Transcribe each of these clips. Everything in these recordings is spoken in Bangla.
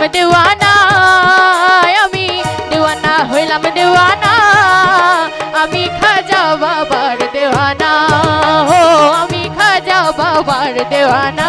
হইলাম দেওয়ানা, আমি দেওয়ানা হইলাম দেওয়ানা, আমি খাজা বাবার দেওয়ানা হো আমি খাজা বাবার দেওয়ানা।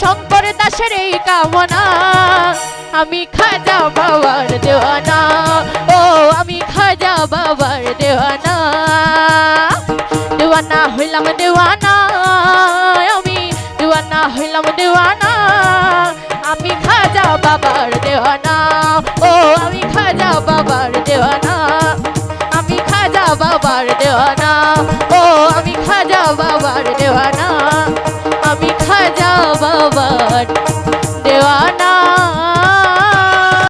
শঙ্কর দাসের এই কামনা। আমি খাজা বাবার দেওয়ানা, ও আমি খাজা বাবার দেওয়ানা। দেওয়ানা হইলাম দেওয়ানা, আমি দেওয়ানা হইলাম দেওয়ানা। আমি খাজা বাবার দেওয়ানা, ও আমি খাজা বাবার দেওয়ানা। আমি খাজা বাবার দেওয়ানা, ও আমি খাজা বাবার দেওয়ানা। আমি খাজা বাবার